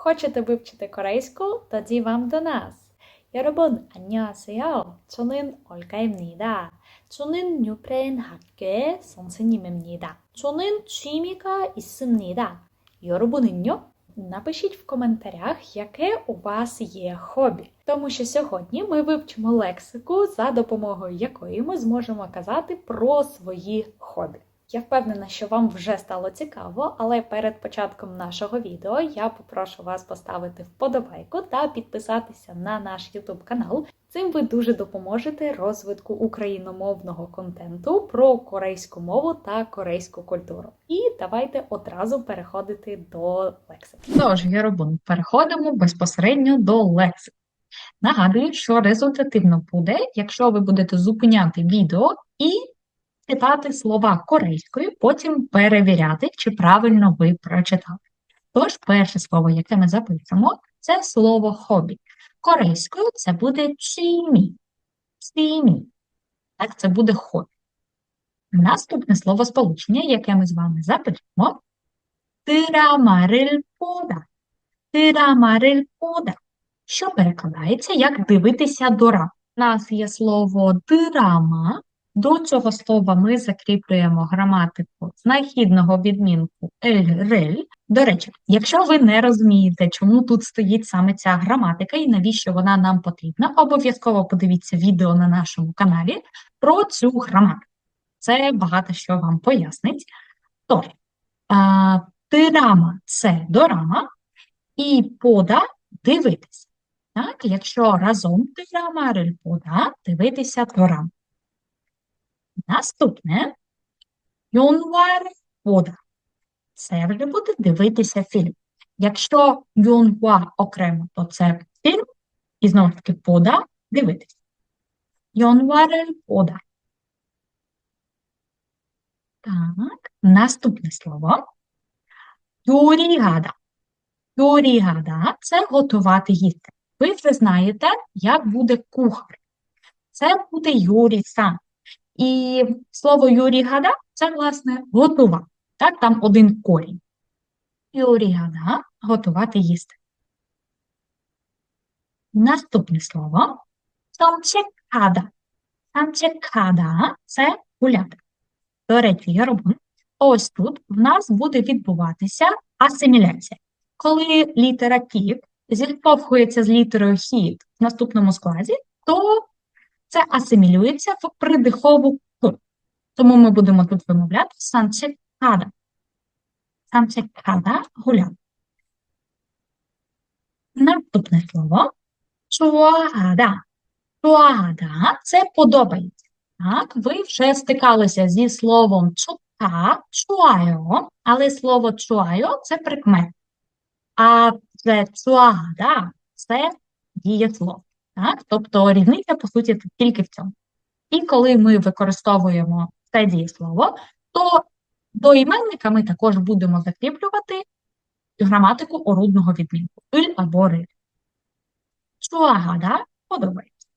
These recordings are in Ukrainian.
Хочете вивчити корейську? Тоді вам до нас. 여러분, 안녕하세요. 저는 올가입니다. 저는 유프레인 학교의 선생님입니다. 저는 취미가 있습니다. 여러분은요? Напишіть в коментарях, яке у вас є хобі. Тому що сьогодні ми вивчимо лексику, за допомогою якої ми зможемо казати про свої хобі. Я впевнена, що вам вже стало цікаво, але перед початком нашого відео я попрошу вас поставити вподобайку та підписатися на наш YouTube канал. Цим ви дуже допоможете розвитку україномовного контенту про корейську мову та корейську культуру. І давайте одразу переходити до лексики. Тож, Яробун, переходимо безпосередньо до лексики. Нагадую, що результативно буде, якщо ви будете зупиняти відео і читати слова корейською, потім перевіряти, чи правильно ви прочитали. Тож, перше слово, яке ми запишемо, це слово хобі. Корейською це буде чімі. Чімі. Так, це буде хобі. Наступне слово сполучення, яке ми з вами запишемо, пода. Тирамарель пода. Що перекладається, як дивитися дора. У нас є слово дирама, до цього слова ми закріплюємо граматику знахідного відмінку ель-рель. До речі, якщо ви не розумієте, чому тут стоїть саме ця граматика і навіщо вона нам потрібна, обов'язково подивіться відео на нашому каналі про цю граматику. Це багато що вам пояснить. Тож, тирама це дорама, і пода дивитися. Так, якщо разом тирама, рель пода, дивитися дорама. Наступне юнвар вода. Це вже буде дивитися фільм. Якщо юнва окремо, то це фільм, і знову ж таки пода дивитися. Юнварель пода. Так, наступне слово. Юрігада. Юрігада – це готувати їсти. Ви вже знаєте, як буде кухар. Це буде Юрій сам. І слово Юрігада – це, власне, готувати. Так, там один корінь. Юрігада – готувати їсти. Наступне слово – самчекада. Самчекада – це гуляти. До речі, Яробун, ось тут в нас буде відбуватися асиміляція. Коли літера «кіт» зіштовхується з літерою «хіт» в наступному складі, то це асимілюється в придихову «к». Тому ми будемо тут вимовляти санчекада. Санчекада – гуляти. Наступне слово чуагада. Чуагада – це подобається. Так, ви вже стикалися зі словом чука, чуайо, але слово чуайо – це прикмет. А це чуагада – це дієслово. Так? Тобто різниця, по суті, тільки в цьому. І коли ми використовуємо це дієслово, то до іменника ми також будемо закріплювати граматику орудного відмінку «ыль» або «риль». Чуагада – подобається.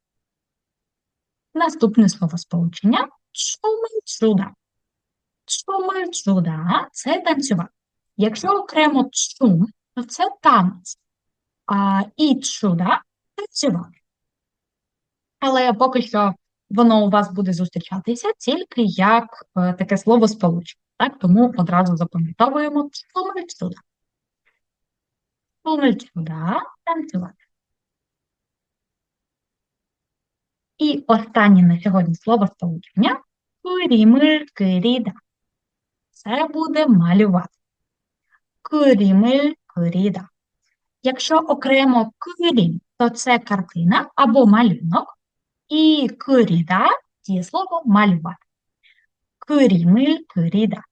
Наступне словосполучення чумичуда. Чумичуда – це танцювати. Якщо окремо чум, то це танець, а і чуда – танцювати. Але поки що воно у вас буде зустрічатися тільки як е, таке словосполучення. Так? Тому одразу запам'ятовуємо чумичуда. Чумичуда – танцювати. І останнє на сьогодні словосполучення курімель киріда. Це буде малювати. Курімель киріда. Якщо окремо кирім, то це картина або малюнок. І киріда – дієслово малювати. Курімель киріда.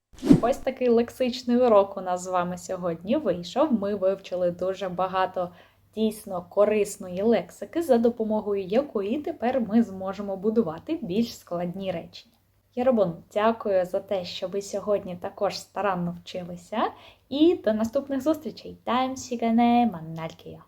Ось такий лексичний урок у нас з вами сьогодні вийшов. Ми вивчили дуже багато дійсно корисної лексики, за допомогою якої тепер ми зможемо будувати більш складні речення. Яробон, дякую за те, що ви сьогодні також старанно вчилися. І до наступних зустрічей. Таєм сігане манналькія.